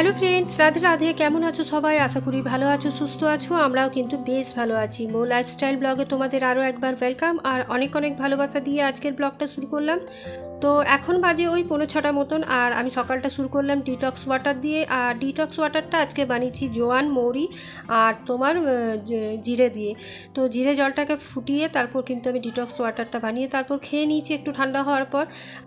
Hello friends Radhe Radhe, কেমন আছো সবাই? আশা করি ভালো আছো, সুস্থ আছো, আমরাও কিন্তু বেশ ভালো আছি। মো লাইফস্টাইল ব্লগে তোমাদের আরও একবার ওয়েলকাম আর অনেক অনেক ভালোবাসা দিয়ে আজকের ব্লগটা শুরু করলাম। তো এখন বাজে ওই পনেরো ছটা মতন, আর আমি সকালটা শুরু করলাম ডিটক্স ওয়াটার দিয়ে। আর ডিটক্স ওয়াটারটা আজকে বানিয়েছি জোয়ান, মৌরি আর তোমার জিরে দিয়ে। তো জিরে জলটাকে ফুটিয়ে তারপর কিন্তু আমি ডিটক্স ওয়াটারটা বানিয়ে তারপর খেয়ে নিয়েছি একটু ঠান্ডা হওয়ার পর।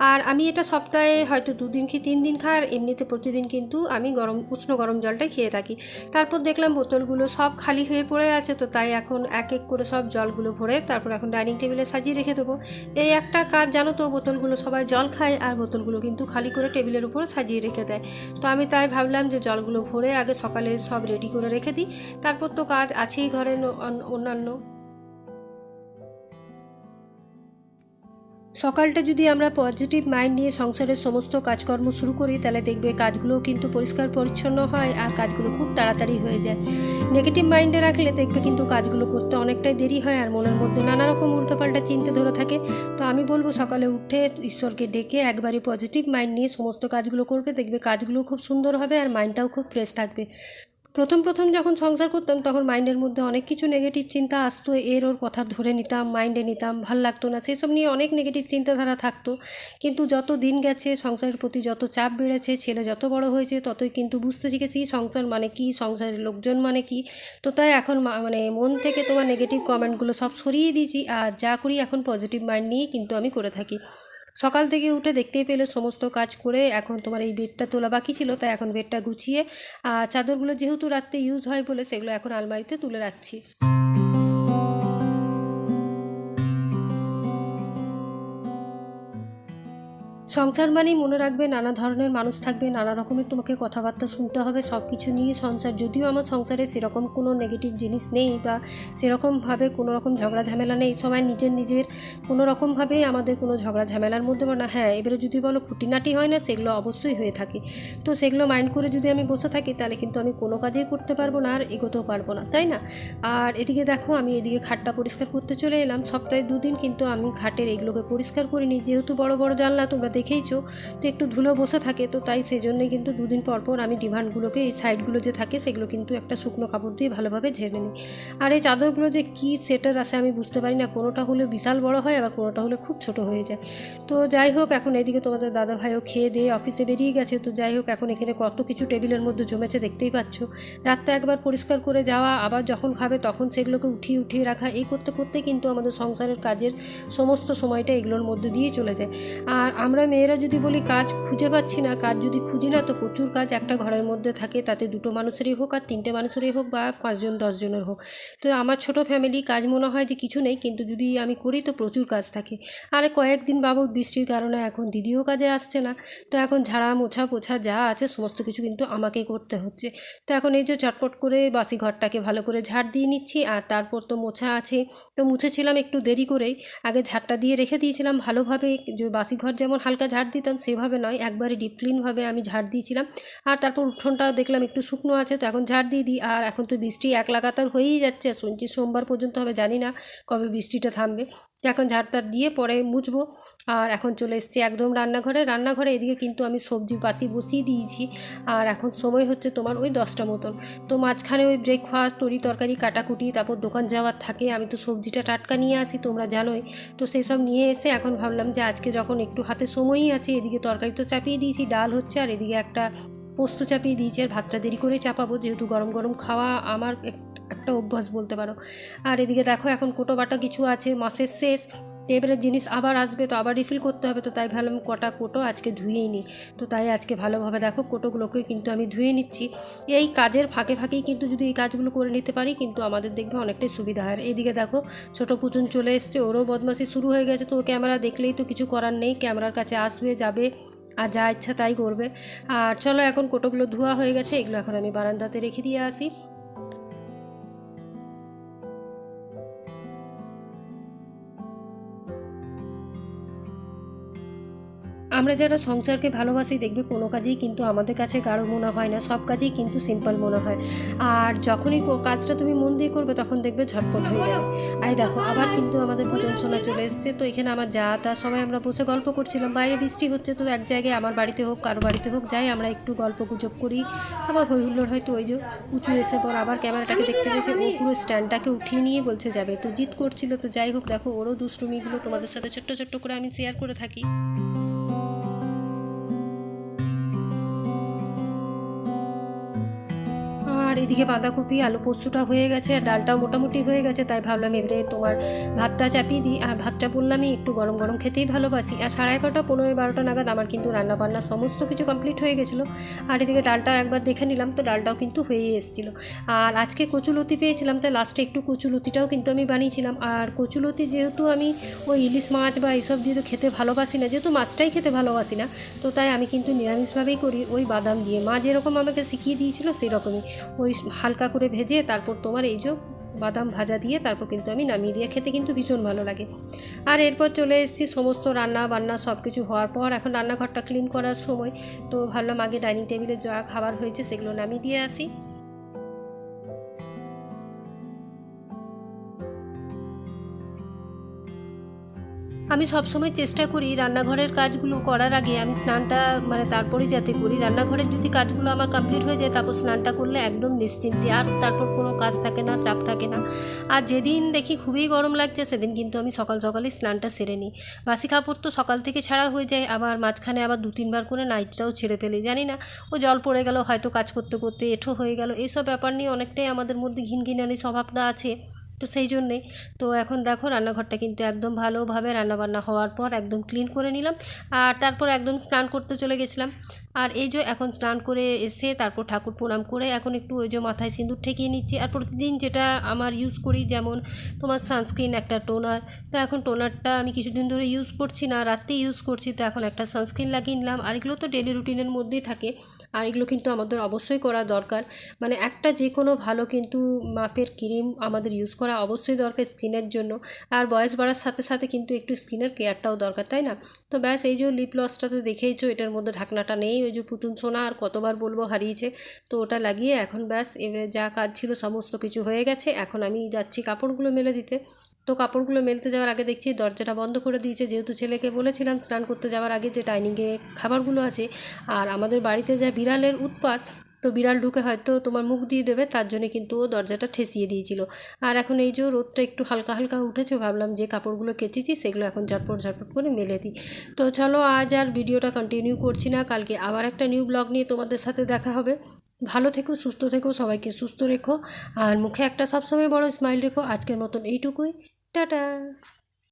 আর আমি এটা সপ্তাহে হয়তো দুদিন কি তিন দিন খাই আর এমনিতে প্রতিদিন কিন্তু আমি গরম, উষ্ণ গরম জলটাই খেয়ে থাকি। তারপর দেখলাম বোতলগুলো সব খালি হয়ে পড়ে আছে, তো তাই এখন এক এক করে সব জলগুলো ভরে তারপর এখন ডাইনিং টেবিলে সাজিয়ে রেখে দেবো। এই একটা কাজ জানো তো, বোতলগুলো সবাই জল খায় আর বোতলগুলো কিন্তু খালি করে টেবিলের উপর সাজিয়ে রেখে দেয়। তো আমি তাই ভাবলাম যে জলগুলো ভরে আগে সকালে সব রেডি করে রেখে দিই। তারপর তো কাজ আছেই ঘরের অন্যান্য সকালটা যদি আমরা পজিটিভ মাইন্ড নিয়ে সংসারের সমস্ত কাজকর্ম শুরু করি, তাহলে দেখবে কাজগুলো কিন্তু পরিষ্কার পরিচ্ছন্ন হয় আর কাজগুলো খুব তাড়াতাড়ি হয়ে যায়। নেগেটিভ মাইন্ডে রাখলে দেখবে কিন্তু কাজগুলো করতে অনেকটাই দেরি হয় আর মনের মধ্যে নানা রকম উল্টোপাল্টা চিন্তা ধরে থাকে। তো আমি বলব সকালে উঠে ঈশ্বরকে ডেকে একবারে পজিটিভ মাইন্ড নিয়ে সমস্ত কাজগুলো করবে, দেখবে কাজগুলো খুব সুন্দর হবে আর মাইন্ডটাও খুব ফ্রেশ থাকবে। প্রথম প্রথম যখন সংসার করতাম, তখন মাইন্ডের মধ্যে অনেক কিছু নেগেটিভ চিন্তা আসতো। এর ওর কথা ধরে নিতাম, মাইন্ডে নিতাম, ভালো লাগতো না, সেসব নিয়ে অনেক নেগেটিভ চিন্তাধারা থাকতো। কিন্তু যত দিন গেছে, সংসারের প্রতি যত চাপ বেড়েছে, ছেলে যত বড় হয়েছে, ততই কিন্তু বুঝতে শিখেছি সংসার মানে কি, সংসারের লোকজন মানে কি। তো তাই এখন মানে মন থেকে তোমার নেগেটিভ কমেন্টগুলো সব সরিয়ে দিয়েছি। আর যা করি এখন পজিটিভ মাইন্ড নিয়েই কিন্তু আমি করে থাকি। সকাল থেকে উঠে দেখতেই পেলে সমস্ত কাজ করে এখন তোমার এই বেডটা তোলা বাকি ছিল, তাই এখন বেডটা গুছিয়ে, আর চাদরগুলো যেহেতু রাত্রে ইউজ হয় বলে সেগুলো এখন আলমারিতে তুলে রাখছি। সংসার মানেই মনে রাখবে, নানা ধরনের মানুষ থাকবে, নানা রকমের তোমাকে কথাবার্তা শুনতে হবে সব কিছু নিয়ে সংসার। যদিও আমার সংসারে সেরকম কোনো নেগেটিভ জিনিস নেই বা সেরকমভাবে কোনো রকম ঝগড়া ঝামেলা নেই সবাই নিজের নিজের কোনো রকমভাবেই আমাদের কোনো ঝগড়া ঝামেলার মধ্যে না। হ্যাঁ এবারে যদি বলো খুঁটিনাটি হয় না, সেগুলো অবশ্যই হয়ে থাকে। তো সেগুলো মাইন্ড করে যদি আমি বসে থাকি, তাহলে কিন্তু আমি কোনো কাজেই করতে পারব না আর এগোতেও পারব না, তাই না? আর এদিকে দেখো, আমি এদিকে খাটটা পরিষ্কার করতে চলে এলাম। সপ্তাহে দুদিন কিন্তু আমি খাটের এগুলোকে পরিষ্কার করিনি। যেহেতু বড় বড় জানলা, তোমরা দেখেইছো? তো একটু ধুলো বসে থাকে, তো তাই সেজন্যই কিন্তু দুদিন পর পর আমি ডিভানগুলোকে, এই সাইডগুলো যে থাকে সেগুলো কিন্তু একটা শুকনো কাপড় দিয়ে ভালোভাবে ঝেড়ে নিই। আর এই চাদরগুলো যে কী সেটার আসে আমি বুঝতে পারি না, কোনোটা হলে বিশাল বড় হয়, আবার কোনোটা হলে খুব ছোট হয়ে যায়। তো যাই হোক, এখন এদিকে তোমাদের দাদা ভাইও খেয়ে দিয়ে অফিসে বেরিয়ে গেছে, তো যাই হোক, এখন এখানে কত কিছু টেবিলের মধ্যে জমেছে দেখতেই পাচ্ছ। রাতটা একবার পরিষ্কার করে যাওয়া, আবার যখন খাবে তখন সেগুলোকে উঠিয়ে উঠিয়ে রাখা, এই করতে করতে কিন্তু আমাদের সংসারের কাজের সমস্ত সময়টা এগুলোর মধ্যে দিয়েই চলে যায়। আর আমরা মেয়েরা যদি বলি কাজ খুঁজে পাচ্ছি না, কাজ যদি খুঁজি না, তো প্রচুর কাজ একটা ঘরের মধ্যে থাকে। তাতে দুটো মানুষেরই হোক আর তিনটে মানুষেরই হোক বা পাঁচজন, দশজনের হোক। তো আমার ছোট ফ্যামিলি কাজ মনে হয় যে কিছু নেই, কিন্তু যদি আমি করি তো প্রচুর কাজ থাকে। আর কয়েকদিন বাবু বৃষ্টির কারণে এখন দিদিও কাজে আসছে না। তো এখন ঝাড়া, মোছা, পোছা যা আছে সমস্ত কিছু কিন্তু আমাকেই করতে হচ্ছে। তো এখন এই যে চটপট করে বাসি ঘরটাকে ভালো করে ঝাড় দিয়ে নিচ্ছি, আর তারপর তো মোছা আছে। তো মুছেছিলাম একটু দেরি করেই। আগে ঝাড়টা দিয়ে রেখে দিয়েছিলাম ভালোভাবে। যে বাসি ঘর যেমন হালকা ঝাড় দিতাম, সেভাবে নয়। একবারে ডিপ ক্লিনভাবে আমি ঝাড় দিয়েছিলাম। আর তারপর উঠোনটা দেখলাম একটু শুকনো আছে, তো এখন ঝাড় দিয়ে দিই। আর এখন তো বৃষ্টি এক লাগাতার হয়েই যাচ্ছে। শুনছি সোমবার পর্যন্ত হবে, জানি না কবে বৃষ্টিটা থামবে। এখন ঝাড়টার দিয়ে পরে মুছবো। আর এখন চলে এসেছি একদম রান্নাঘরে। রান্নাঘরে এদিকে কিন্তু আমি সবজি পাতি বসিয়ে দিয়েছি। আর এখন সময় হচ্ছে তোমার ওই দশটা মতন। তো মাঝখানে ওই ব্রেকফাস্ট তরি তরকারি, কাটাকুটি, তারপর দোকান যাওয়ার থাকে। আমি তো সবজিটা টাটকা নিয়ে আসি, তোমরা জানোই। তো সেই সব নিয়ে এসে এখন ভাবলাম যে আজকে যখন একটু হাতে সময়ই আছে, এদিকে তরকারি তো চাপিয়ে দিয়েছি, ডাল হচ্ছে আর এদিকে একটা পোস্ত চাপিয়ে দিয়েছি আর ভাতটা দেরি করে চাপাবো, যেহেতু গরম গরম খাওয়া আমার একটা অভ্যাস বলতে পারো। আর এদিকে দেখো, এখন কোটো বাটা কিছু আছে, মাসের শেষ। তো এবারে জিনিস আবার আসবে, তো আবার রিফিল করতে হবে, তো তাই ভাবলাম কটা কোটো আজকে ধুয়েই নিই। তো তাই আজকে ভালোভাবে দেখো, কোটোগুলোকে কিন্তু আমি ধুয়ে নিচ্ছি। এই কাজের ফাঁকে ফাঁকেই কিন্তু যদি এই কাজগুলো করে নিতে পারি, কিন্তু আমাদের দেখবে অনেকটাই সুবিধা হয়। এদিকে দেখো, ছোটো পুতুন চলে এসছে, ওরও বদমাশি শুরু হয়ে গেছে, তো ক্যামেরা দেখলেই তো কিছু করার নেই। ক্যামেরার কাছে আসবে, যাবে, আর যা ইচ্ছা তাই করবে। আর চলো, এখন কোটোগুলো ধোয়া হয়ে গেছে, এগুলো এখন আমি বারান্দাতে রেখে দিয়ে আসি। আমরা যারা সংসারকে ভালোবাসি দেখবে কোনো কাজেই কিন্তু আমাদের কাছে গাঢ় মনে হয় না, সব কাজেই কিন্তু সিম্পল মনে হয়। আর যখনই কাজটা তুমি মন দিয়ে করবে তখন দেখবে ঝটপট হয়ে যায় আই দেখো, আবার কিন্তু আমাদের ভোজন সোনা চলে এসছে, তো এখানে আমার যা তা সবাই আমরা বসে গল্প করছিলাম। বাইরে বৃষ্টি হচ্ছে, তো এক জায়গায় আমার বাড়িতে হোক, কারও বাড়িতে হোক, যাই আমরা একটু গল্প গুজব করি। আবার হই হুল্লোড় হয়তো ওই যে উঁচু এসে পর আবার ক্যামেরাটাকে দেখতে পেয়েছে, ও পুরো স্ট্যান্ডটাকে উঠিয়ে নিয়ে বলছে, যাবে। তো জিত করছিল, তো যাই হোক, দেখো, ওরও দুষ্টুমিগুলো তোমাদের সাথে ছোট্ট ছোট্ট করে আমি শেয়ার করে থাকি। এদিকে বাঁধাকপি, আলু পোস্তটা হয়ে গেছে, আর ডালটাও মোটামুটি হয়ে গেছে, তাই ভাবলাম এবারে তোমার ভাতটা চাপিয়ে দিই, আর ভাতটা বললামই একটু গরম গরম খেতেই ভালোবাসি। আর সাড়ে এগারোটা পনেরো বারোটা নাগাদ আমার কিন্তু রান্না বান্না সমস্ত কিছু কমপ্লিট হয়ে গেছিল। আর এদিকে ডালটাও একবার দেখে নিলাম, তো ডালটাও কিন্তু হয়ে এসেছিল। আর আজকে কচুলতি পেয়েছিলাম তাই লাস্টে একটু কচুলতিটাও কিন্তু আমি বানিয়েছিলাম। আর কচুলতি যেহেতু আমি ওই ইলিশ মাছ বা এইসব দিয়ে তো খেতে ভালোবাসি না, যেহেতু মাছটাই খেতে ভালোবাসি না, তো তাই আমি কিন্তু নিরামিষভাবেই করি, ওই বাদাম দিয়ে। মা যেরকম আমাকে শিখিয়ে দিয়েছিল সেরকমই ওই হালকা করে ভেজে তারপর তোমার এই যে বাদাম ভাজা দিয়ে তারপর কিন্তু আমি নামিয়ে দিয়ে খেতে কিন্তু ভীষণ ভালো লাগে। আর এরপর চলে এসেছি সমস্ত রান্না বান্না সব কিছু হওয়ার পর এখন রান্নাঘরটা ক্লিন করার সময়। তো ভাবলাম আগে ডাইনিং টেবিলে যা খাবার হয়েছে সেগুলো নামিয়ে দিয়ে আসি। আমি সবসময় চেষ্টা করি রান্নাঘরের কাজগুলো করার আগে আমি স্নানটা মানে তারপরেই যাতে করি। রান্নাঘরের যদি কাজগুলো আমার কমপ্লিট হয়ে যায়, তারপর স্নানটা করলে একদম নিশ্চিন্তে। আর তারপর কোনো কাজ থাকে না, চাপ থাকে না। আর যেদিন দেখি খুবই গরম লাগছে, সেদিন কিন্তু আমি সকাল সকালেই স্নানটা সেরে নিই। বাসি কাপড় তো সকাল থেকে ছাড়া হয়ে যায়, আবার মাঝখানে আবার দু তিনবার করে নাইটটাও ছেড়ে ফেলি, জানি না। ও জল পড়ে গেল, হয়তো কাজ করতে করতে এঠো হয়ে গেল। এইসব ব্যাপার নিয়ে অনেকটাই আমাদের মধ্যে ঘিন ঘিনানি স্বভাবটা আছে, তো সেই জন্যে। তো এখন দেখো, রান্নাঘরটা কিন্তু একদম ভালোভাবে রান্নাবান্না হওয়ার পর একদম ক্লিন করে নিলাম। আর তারপর একদম স্নান করতে চলে গেছিলাম। আর এই যে এখন স্নান করে এসে তারপর ঠাকুর প্রণাম করে এখন একটু ওই যে মাথায় সিঁদুর ঠেকিয়ে নিচ্ছি। আর প্রতিদিন যেটা আমার ইউজ করি, যেমন তোমার সানস্ক্রিন একটা টোনার তো এখন টোনারটা আমি কিছুদিন ধরে ইউজ করছি না রাত্রে ইউজ করছি। তো এখন একটা সানস্ক্রিন লাগিয়ে নিলাম। আর এগুলো তো ডেলি রুটিনের মধ্যেই থাকে। আর এগুলো কিন্তু আমাদের অবশ্যই করা দরকার। মানে একটা যে কোনো ভালো কিন্তু মাপের ক্রিম আমাদের ইউজ করা অবশ্যই দরকার স্কিনের জন্য। আর বয়স বাড়ার সাথে সাথে কিন্তু একটু স্কিনের কেয়ারটাও দরকার, তাই না? তো ব্যাস, এই যে লিপ লসটা তো দেখেইছো, এটার মধ্যে ঢাকনাটা নেই। ওই যে পুতুল সোনা আর কতবার বলব হারিয়েছে, তো ওটা লাগিয়ে এখন ব্যাস, এবারে যা কাজ ছিল সমস্ত কিছু হয়ে গেছে, এখন আমি যাচ্ছি কাপড়গুলো মেলে দিতে। তো কাপড়গুলো মেলতে যাওয়ার আগে দেখছি দরজাটা বন্ধ করে দিয়েছে, যেহেতু ছেলেকে বলেছিলাম স্নান করতে যাওয়ার আগে যে ডাইনিংয়ে খাবারগুলো আছে, আর আমাদের বাড়িতে যা বিড়ালের উৎপাত তো বিড়াল ঢুকে হয়তো তোমার মুখ দিয়ে দেবে, তার জন্য কিন্তু ও দরজাটা ঠেসিয়ে দিয়েছিল। আর এখন এই যে রোদটা একটু হালকা হালকা উঠেছে, ভাবলাম যে কাপড়গুলো কেচেছি, সেগুলো এখন ঝটপট ঝটপট করে মেলে দিই। তো চলো আজ আর ভিডিওটা কন্টিনিউ করছি না, কালকে আবার একটা নিউ ব্লগ নিয়ে তোমাদের সাথে দেখা হবে। ভালো থেকো, সুস্থ থেকো, সবাইকে সুস্থ রেখো, আর মুখে একটা সবসময় বড় স্মাইল রেখো। আজকের মতন এইটুকুই। টাটা!